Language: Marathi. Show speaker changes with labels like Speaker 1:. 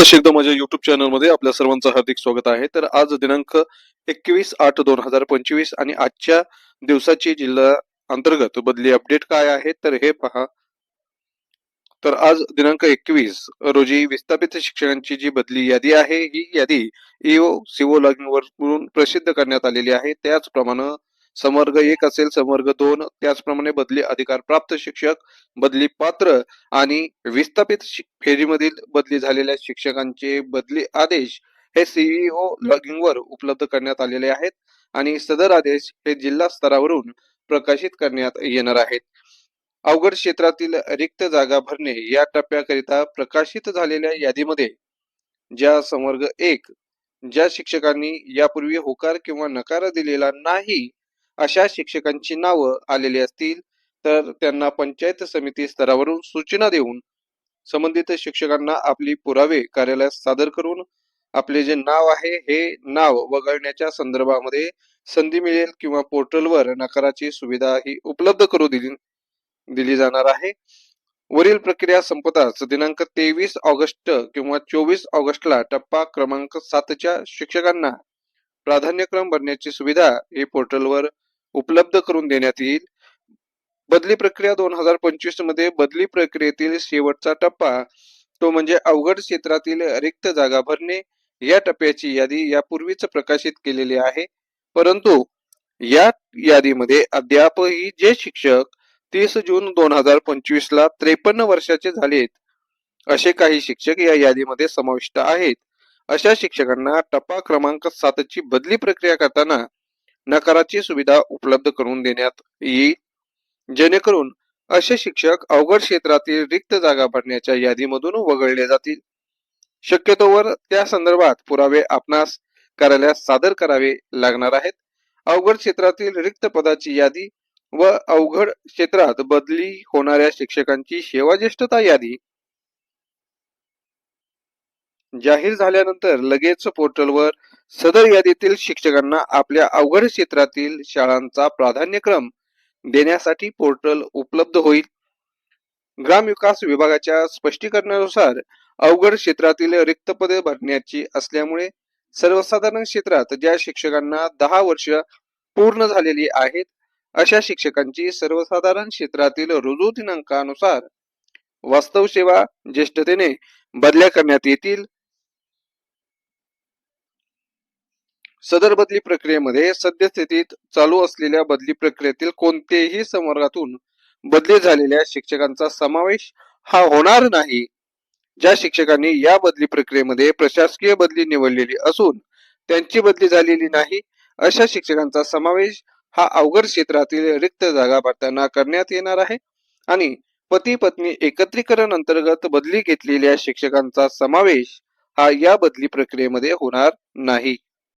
Speaker 1: पुन्हा एकदा माझ्या युट्यूब चॅनलमध्ये आपल्या सर्वांचं हार्दिक स्वागत आहे. तर आज दिनांक एकवीस आठ दोन हजार पंचवीस आणि आजच्या दिवसाची जिल्हा अंतर्गत बदली अपडेट काय आहे तर हे पहा. तर आज दिनांक एकवीस रोजी विस्थापित शिक्षकांची जी बदली यादी आहे ही यादी ईओ सीओ लॉगिन वरून प्रसिद्ध करण्यात आलेली आहे. त्याचप्रमाणे समवर्ग एक असेल समवर्ग दोन त्याचप्रमाणे बदली अधिकार प्राप्त शिक्षक बदली पात्र आणि विस्थापित फेरीमधील बदली झालेल्या शिक्षकांचे बदली आदेश हे सीईओ लॉगिंग वर उपलब्ध करण्यात आलेले आहेत आणि सदर आदेश हे जिल्हा स्तरावरून प्रकाशित करण्यात येणार आहेत. अवघड क्षेत्रातील रिक्त जागा भरणे या टप्प्याकरिता प्रकाशित झालेल्या यादीमध्ये ज्या संवर्ग एक ज्या शिक्षकांनी यापूर्वी होकार किंवा नकार दिलेला नाही अशा शिक्षकांची नावं आलेली असतील तर त्यांना पंचायत समिती स्तरावरून सूचना देऊन संबंधित शिक्षकांना आपली पुरावे कार्यालयात सादर करून आपले जे नाव आहे हे नाव वगळण्याच्या संदर्भामध्ये संधी मिळेल किंवा पोर्टलवर नकाराची सुविधा ही उपलब्ध करू दिली दिली जाणार आहे. वरील प्रक्रिया संपताच दिनांक तेवीस ऑगस्ट किंवा चोवीस ऑगस्टला टप्पा क्रमांक सातच्या शिक्षकांना प्राधान्यक्रम भरण्याची सुविधा हे पोर्टलवर उपलब्ध करून देण्यात येईल. बदली प्रक्रिया दोन हजार पंचवीसमध्ये बदली प्रक्रियेतील शेवटचा टप्पा तो म्हणजे अवघड क्षेत्रातील रिक्त जागा भरणे या टप्प्याची यादी यापूर्वीच प्रकाशित केलेली आहे. परंतु या यादीमध्ये अद्यापही जे शिक्षक तीस जून दोन हजार पंचवीस ला त्रेपन्न वर्षाचे झालेत असे काही शिक्षक या यादीमध्ये समाविष्ट आहेत. अशा शिक्षकांना टप्पा क्रमांक सातची बदली प्रक्रिया करताना नकाराची सुविधा उपलब्ध करून देण्यात येईल. जेणेकरून असे शिक्षक अवघड क्षेत्रातील रिक्त जागा भरण्याच्या यादीमधून वगळले जातील. शक्यतोवर त्या संदर्भात पुरावे आपणास कार्यालयात सादर करावे लागणार आहेत. अवघड क्षेत्रातील रिक्त पदाची यादी व अवघड क्षेत्रात बदली होणाऱ्या शिक्षकांची सेवाज्येष्ठता यादी जाहीर झाल्यानंतर लगेच पोर्टलवर सदर यादीतील शिक्षकांना आपल्या अवघड क्षेत्रातील शाळांचा प्राधान्यक्रम देण्यासाठी पोर्टल उपलब्ध होईल. ग्रामविकास विभागाच्या स्पष्टीकरणानुसार अवघड क्षेत्रातील रिक्त पदे भरण्याची असल्यामुळे सर्वसाधारण क्षेत्रात ज्या शिक्षकांना दहा वर्ष पूर्ण झालेली आहेत अशा शिक्षकांची सर्वसाधारण क्षेत्रातील रुजू दिनांकानुसार वास्तव सेवा ज्येष्ठतेने बदल्या करण्यात येतील. सदर बदली प्रक्रियेमध्ये सद्यस्थितीत चालू असलेल्या बदली प्रक्रियेतील कोणतेही संवर्गातून बदली झालेल्या शिक्षकांचा समावेश हा होणार नाही. ज्या शिक्षकांनी या बदली प्रक्रियेमध्ये प्रशासकीय बदली निवडलेली असून त्यांची बदली झालेली नाही अशा शिक्षकांचा समावेश हा अवघड क्षेत्रातील रिक्त जागा भरताना करण्यात येणार आहे आणि पती पत्नी एकत्रीकरण अंतर्गत बदली घेतलेल्या शिक्षकांचा समावेश हा या बदली प्रक्रियेमध्ये होणार नाही.